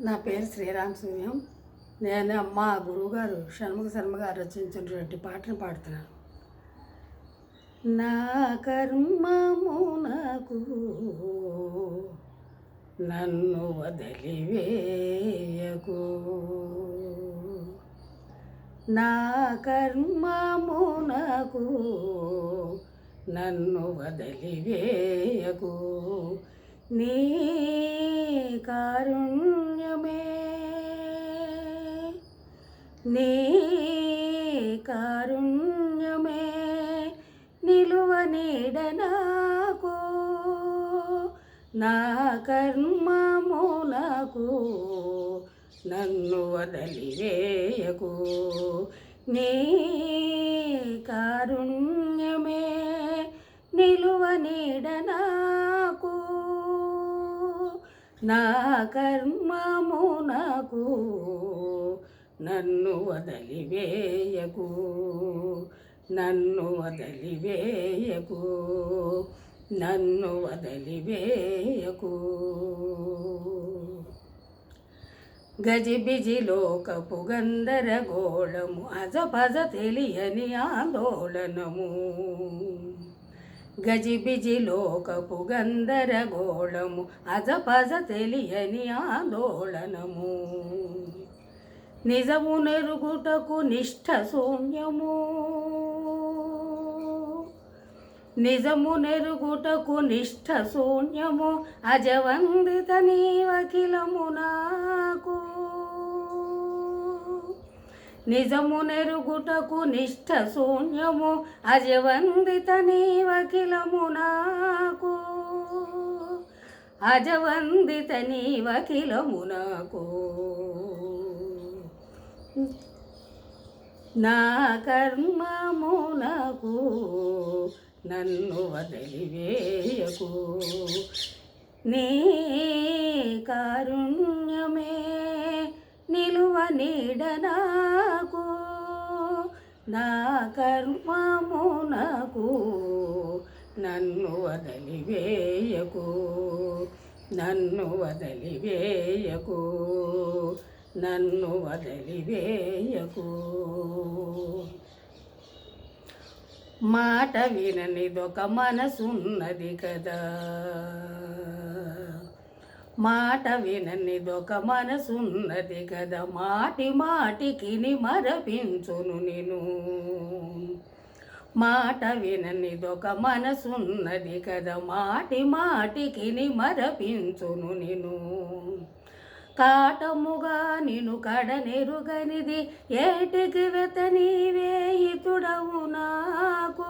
నా పేరు శ్రీరామ్ సూర్యం నేను మా గురువుగారు షణ్ముఖ శర్మ గారు రచించినటువంటి పాటను పాడుతున్నాను. నా కర్మమునకు నన్ను వదిలివేయకు. నా కర్మమునకు నన్ను వదిలివేయకు. నీ కారుణ్యమే. నీ కారుణ్యమే నిలువ నీడ నాకు. నా కర్మమునకు నన్ను వదలివేయకు నీ కారుణ్యమే నా కర్మమునకు నన్ను వదలివేయకు నన్ను వదలివేయకు నన్ను వదలివేయకు. గజిబిజి లోకపు గందరగోళము అజపజ తెలియని ఆందోళనము. గజిబిజి లోకపు గందరగోళము అజపజ తెలియని ఆందోళనము. నిజము నెరుగుటకు నిష్ఠ శూన్యము. నిజము నెరుగుటకు నిష్ఠ శూన్యము అజవందిత నీవకిలము నాకు నిజము నెరుగుటకు నిష్ఠ శూన్యము అజవందిత నీవకిలము నాకు. అజవందిత నీవకిలము నాకు. నా కర్మమునకు నన్ను వదిలివేయకు. నీ కారుణ్యమే నిలువ నీడ నాకు నా కర్మమునకు నన్ను వదిలివేయకు నన్ను వదిలివేయకు నన్ను వదిలివేయకు మాట విననిదొక మనసున్నది కదా. మాట విననిదొక మనసున్నది కదా మాటి మాటికి మరపించును నేను. మాట విననిదొక మనసున్నది కదా మాటి మాటికి మరపించును నేను. కాటముగా నిను కడనెరుగనిది. ఏటికి వెత నీవే ఇతుడవు నాకు.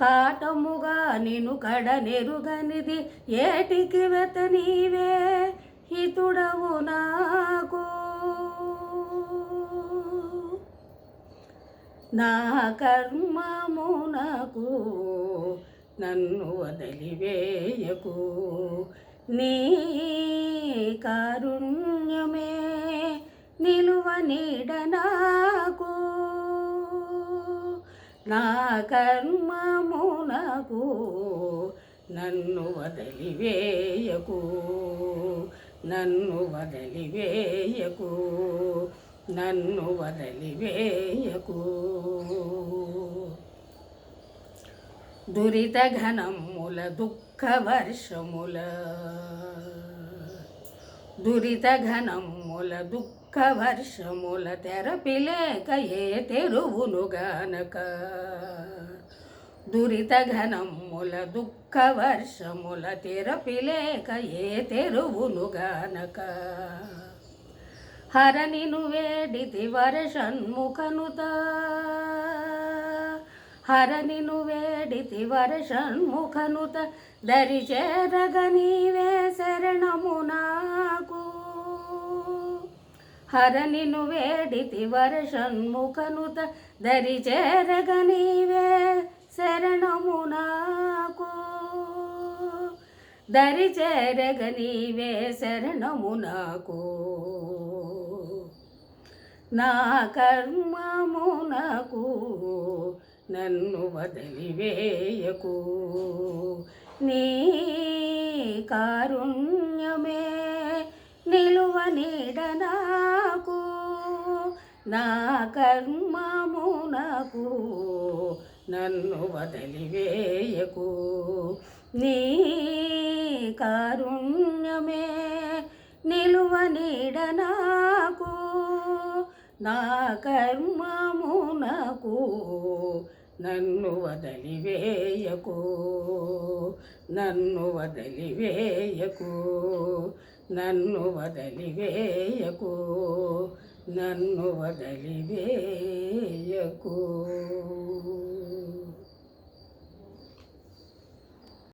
కాటముగా నేను కడనెరుగనిది ఏటికి వెత నీవే? హితుడవు నాకు. నా కర్మమునకు నన్ను వదిలివేయకు. నీ కారుణ్యమే నిలువ నీడ నాకు. నా కర్మమునకు నన్ను వదిలివేయకు నన్ను వదిలివేయకు నన్ను వదిలివేయకు. దురిత ఘనముల దుఃఖ వర్షముల దురిత ఘనముల దుఃఖ ఒక్క వర్షముల తెరపిలేక ఏ తెరువును గనక. దురిత ఘనముల దుఃఖ వర్షముల తెరపిలేక ఏ తెరువును గనక. హరనిను వేడితి వరషణ్ముఖనుత హరనిను వేడితి వరషణ్ముఖనుత దరిచేరగ నీవే శరణము నాకు. హరనిను వేడితి వరషణ్ముఖనుత దరి చేరగ నీవే శరణము నాకు దరి చేరగ నీవే శరణము నాకు నా కర్మమునకు నన్ను వదిలివేయకు నీ కారుణ్యమే నిలువ నీడనా నా కర్మమునకు నన్ను వదిలివేయకు. నీ కారుణ్యమే నిలువ నీడ నాకు. నా కర్మమునకు నన్ను వదిలివేయకు. నన్ను వదిలివేయకు. నన్ను వదిలివేయకు. నన్ను వదిలివేయకు.